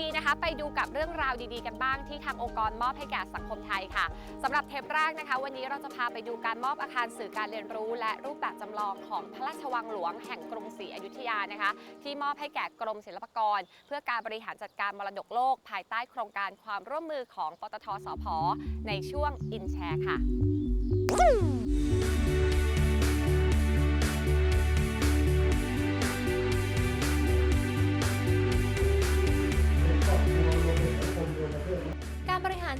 ดีๆนะคะ ไปดูกับเรื่องราวดีๆ กันบ้างที่ทางองค์กรมอบให้แก่สังคมไทยค่ะสำหรับเทปแรกนะคะ วันนี้เราจะพาไปดูการมอบอาคารสื่อการเรียนรู้ และรูปแบบจำลองของพระราชวังหลวงแห่งกรุงศรีอยุธยานะคะ ที่มอบให้แก่กรมศิลปากร เพื่อการบริหารจัดการมรดกโลก ภายใต้โครงการความร่วมมือของปตทสพในช่วงอินแชร์ค่ะ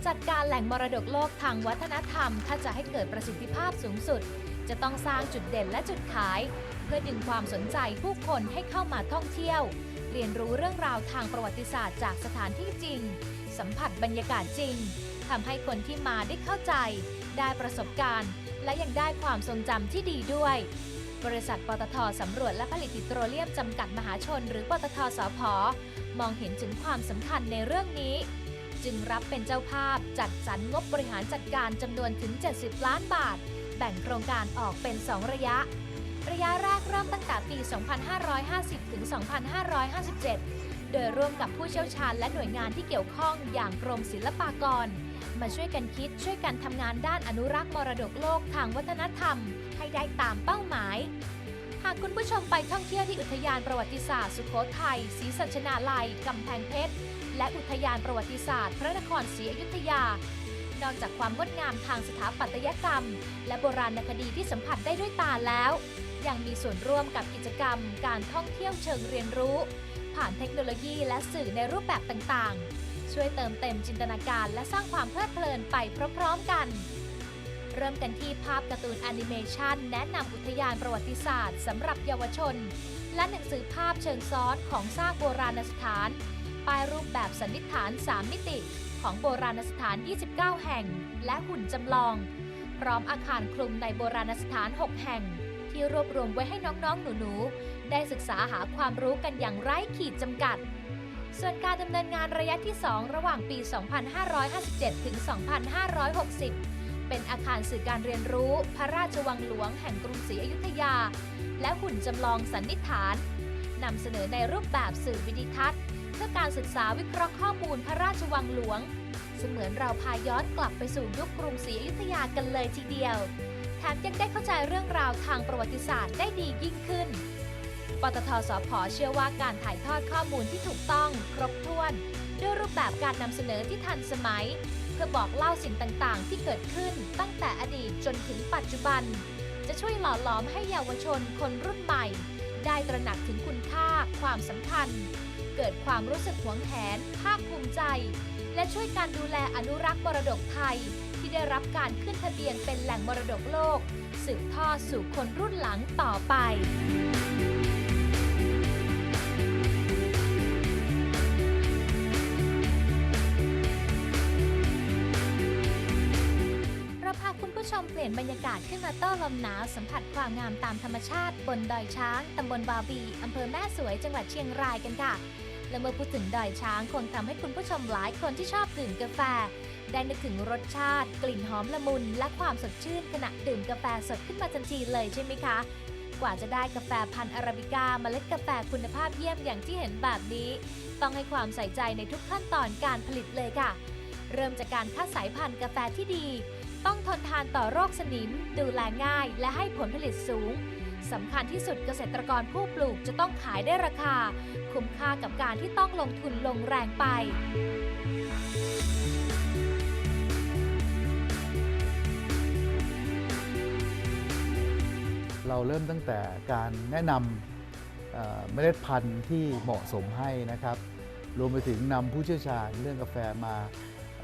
จัดการแหล่งมรดกโลกทางวัฒนธรรม ถ้าจะให้เกิดประสิทธิภาพสูงสุด จะต้องสร้างจุดเด่นและจุดขาย เพื่อดึงความสนใจผู้คนให้เข้ามาท่องเที่ยว เรียนรู้เรื่องราวทางประวัติศาสตร์จากสถานที่จริง สัมผัสบรรยากาศจริงทำให้คนที่มาได้เข้าใจ ได้ประสบการณ์ และยังได้ความทรงจำที่ดีด้วย บริษัทปตทสำรวจและผลิตปิโตรเลียมจำกัดมหาชน หรือปตทสพมองเห็นถึงความสำคัญในเรื่องนี้ จึงรับเป็นเจ้าภาพจัดสรรงบบริหารจัดการจำนวนถึง 70 ล้านบาท แบ่งโครงการออกเป็น 2 ระยะ ระยะแรกเริ่มตั้งแต่ปี 2550 ถึง 2557 โดยร่วมกับผู้เชี่ยวชาญและหน่วยงานที่เกี่ยวข้องอย่างกรมศิลปากร มาช่วยกันคิดช่วยกันทำงานด้านอนุรักษ์มรดกโลกทางวัฒนธรรม ให้ได้ตามเป้าหมายหากคุณผู้ชมไปท่องเที่ยวที่อุทยานประวัติศาสตร์สุโขทัยศรีสัชนาลัย กำแพงเพชร และอุทยานประวัติศาสตร์พระนครศรีอยุธยา นอกจากความงดงามทางสถาปัตยกรรม และโบราณคดีที่สัมผัสได้ด้วยตาแล้ว ยังมีส่วนร่วมกับกิจกรรม การท่องเที่ยวเชิงเรียนรู้ ผ่านเทคโนโลยีและสื่อในรูปแบบต่างๆ ช่วยเติมเต็มจินตนาการและสร้างความเพลิดเพลินไปพร้อมๆกันเริ่มกันที่ภาพการ์ตูนแอนิเมชันแนะนำอุทยานประวัติศาสตร์สำหรับเยาวชน และหนังสือภาพเชิงซ้อนของซากโบราณสถาน ป้ายรูปแบบสันนิษฐาน 3 มิติของโบราณสถาน 29 แห่ง และหุ่นจำลอง พร้อมอาคารคลุมในโบราณสถาน 6 แห่ง ที่รวบรวมไว้ให้น้องๆ หนูๆ ได้ศึกษาหาความรู้กันอย่างไร้ขีดจำกัด ส่วนการดำเนินงานระยะที่ 2 ระหว่างปี 2557 ถึง 2560 เป็นอาคารสื่อการเรียนรู้ พระราชวังหลวงแห่งกรุงศรีอยุธยา และหุ่นจำลองสันนิษฐานนำเสนอในรูปแบบสื่อวิดิทัศน์ เพื่อการศึกษาวิเคราะห์ข้อมูลพระราชวังหลวง เสมือนเราพาย้อนกลับไปสู่ยุคกรุงศรีอยุธยากันเลยทีเดียว แถมยังได้เข้าใจเรื่องราวทางประวัติศาสตร์ได้ดียิ่งขึ้น ปตทสพเชื่อว่าการถ่ายทอดข้อมูลที่ถูกต้อง ครบถ้วน ด้วยรูปแบบการนำเสนอที่ทันสมัย เพื่อบอกเล่าสิ่งต่างๆ ที่เกิดขึ้นตั้งแต่อดีตจนถึงปัจจุบัน จะช่วยหล่อหลอมให้เยาวชนคนรุ่นใหม่ ได้ตระหนักถึงคุณค่าความสำคัญ เกิดความรู้สึกหวงแหน ภาคภูมิใจ และช่วยการดูแลอนุรักษ์มรดกไทย ที่ได้รับการขึ้นทะเบียนเป็นแหล่งมรดกโลก สืบทอดสู่คนรุ่นหลังต่อไปเราพาคุณผู้ชมเปลี่ยนบรรยากาศขึ้นมาต้อนลมหนาว สัมผัสความงามตามธรรมชาติ บนดอยช้าง ตำบลบาบี อำเภอแม่สวยจังหวัดเชียงรายกันค่ะ และเมื่อพูดถึงดอยช้างคงทำให้คุณผู้ชมหลายคนที่ชอบดื่มกาแฟ ได้นึกถึงรสชาติ กลิ่นหอมละมุน และความสดชื่นขณะดื่มกาแฟสดขึ้นมาทันทีเลยใช่ไหมคะ กว่าจะได้กาแฟพันธุ์อาราบิก้าเมล็ดกาแฟคุณภาพเยี่ยมอย่างที่เห็นแบบนี้ ต้องให้ความใส่ใจในทุกขั้นตอนการผลิตเลยค่ะ เริ่มจากการคัดสายพันธุ์กาแฟที่ดี ต้องทนทานต่อโรคสนิม ดูแลง่าย และให้ผลผลิตสูง สำคัญที่สุดเกษตรกรผู้ปลูกจะต้องขายได้ราคา คุ้มค่ากับการที่ต้องลงทุนลงแรงไปเราเริ่มตั้งแต่การแนะนำเอ่อเมล็ดพันธุ์ที่เหมาะสมให้นะครับ รวมไปถึงนำผู้เชี่ยวชาญเรื่องกาแฟมาอ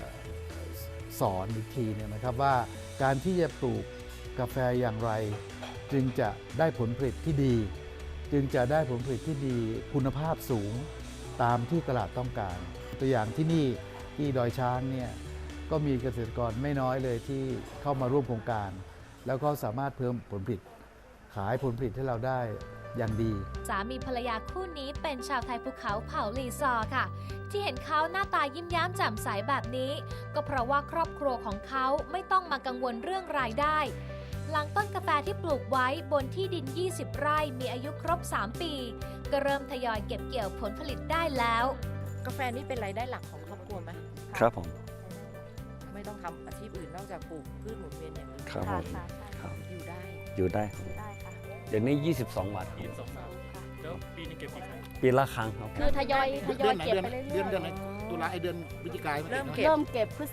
สอนอีกทีหนึงนะครับว่าการที่จะปลูกกาแฟอย่างไร จึงจะได้ผลผลิตที่ดี จึงจะได้ผลผลิตที่ดีคุณภาพสูงตามที่ตลาดต้องการ ตัวอย่างที่นี่ที่ดอยช้างเนี่ยก็มีเกษตรกรไม่น้อยเลยที่เข้ามาร่วมโครงการ แล้วก็สามารถเพิ่มผลผลิต ขายผลผลิตให้เราได้อย่างดี สามีภรรยาคู่นี้เป็นชาวไทยภูเขาเผ่าลีซอค่ะ ที่เห็นเขาหน้าตายิ้มย้มแจ่มใสแบบนี้ ก็เพราะว่าครอบครัวของเขาไม่ต้องมากังวลเรื่องรายได้ หลังต้นกาแฟที่ปลูกไว้บนที่ดิน 20 ไร่มีอายุครบ 3 ปี ก็เริ่มทยอยเก็บเกี่ยวผลผลิตได้แล้ว กาแฟนี่เป็นรายได้หลักของครอบครัวไหมครับผม ไม่ต้องทำอาชีพอื่นนอกจากปลูกพืชหมุนเวียนอย่างอื่นครับค่ะผมค่ะใช่ครับอยู่ได้อยู่ได้ครับได้ค่ะเดี๋ยวนี้ 22บาทยี่สิบสองบาทแล้วปีนึงเก็บกี่ครั้งปีละครั้งครับคือทยอยทยเดืออยนไหนเก็บเดือนไปเรื่อยๆเดือนเดือนไหนตุลาไอเดือนพฤศจิกายนเริ่มนอะเก็บเริ่มเก็บพฤศ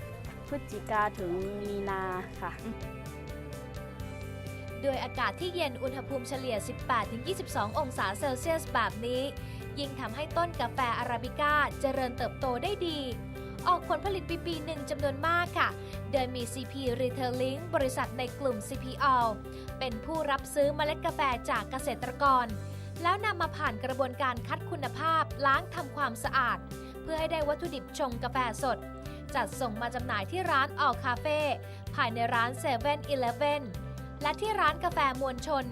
พฤศจิกาถึงมีนาค่ะ ด้วยอากาศที่เย็นอุณหภูมิเฉลี่ย 18-22 องศาเซลเซียสแบบนี้ ยิ่งทำให้ต้นกาแฟอาราบิก้าเจริญเติบโตได้ดี ออกผลผลิตปีปีหนึ่งจำนวนมากค่ะ โดยมี CP Retailing บริษัทในกลุ่ม CPO เป็นผู้รับซื้อเมล็ดกาแฟจากเกษตรกร แล้วนำมาผ่านกระบวนการคัดคุณภาพล้างทำความสะอาด เพื่อให้ได้วัตถุดิบชงกาแฟสด จัดส่งมาจำหน่ายที่ร้านออคาเฟ่ภายในร้าน7 e เ e ่ e อ และที่ร้านกาแฟมวลชน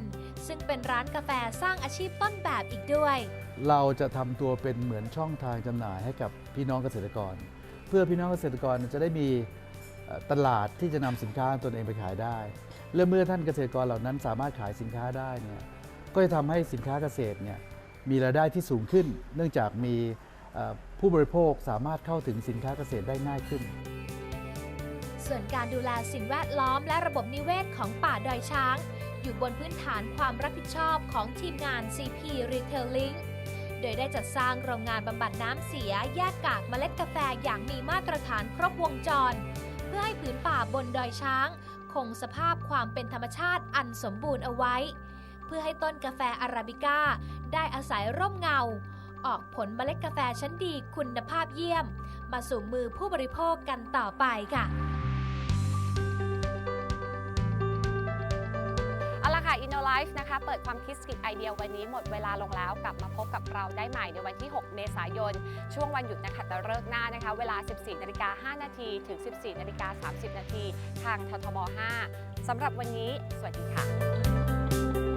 ซึ่งเป็นร้านกาแฟสร้างอาชีพต้นแบบอีกด้วย เราจะทำตัวเป็นเหมือนช่องทางจำหน่ายให้กับพี่น้องเกษตรกร เพื่อพี่น้องเกษตรกรจะได้มีเอ่อตลาดที่จะนำสินค้าตนเองไปขายได้และเมื่อท่านเกษตรกรเหล่านั้นสามารถขายสินค้าได้เนี่ยก็จะทำให้สินค้าเกษตรเนี่ยมีรายได้ที่สูงขึ้น เนื่องจากมีเอ่อผู้บริโภคสามารถเข้าถึงสินค้าเกษตรได้ง่ายขึ้น ส่วนการดูแลสิ่งแวดล้อมและระบบนิเวศของป่าดอยช้าง อยู่บนพื้นฐานความรับผิดชอบของทีมงาน CP Retailing โดยได้จัดสร้างโรงงานบำบัดน้ำเสียแยกกากเมล็ดกาแฟอย่างมีมาตรฐานครบวงจร เพื่อให้ผืนป่าบนดอยช้าง คงสภาพความเป็นธรรมชาติอันสมบูรณ์เอาไว้ เพื่อให้ต้นกาแฟอาราบิก้า ได้อาศัยร่มเงา ออกผลเมล็ดกาแฟชั้นดีคุณภาพเยี่ยม มาสู่มือผู้บริโภคกันต่อไปค่ะ ละค่ะ InnoLife นะคะ เปิดความคิดสกิดไอเดียวันนี้หมดเวลาลงแล้ว กลับมาพบกับเราได้ใหม่ในวันที่ 6 เมษายน ช่วงวันหยุดนะคะแต่เลิกษ์หน้านะคะ เวลา 14นาฬิกา5นาทีถึง 14นาฬิกา30นาทีทางททบ 5สำหรับวันนี้ สวัสดีค่ะ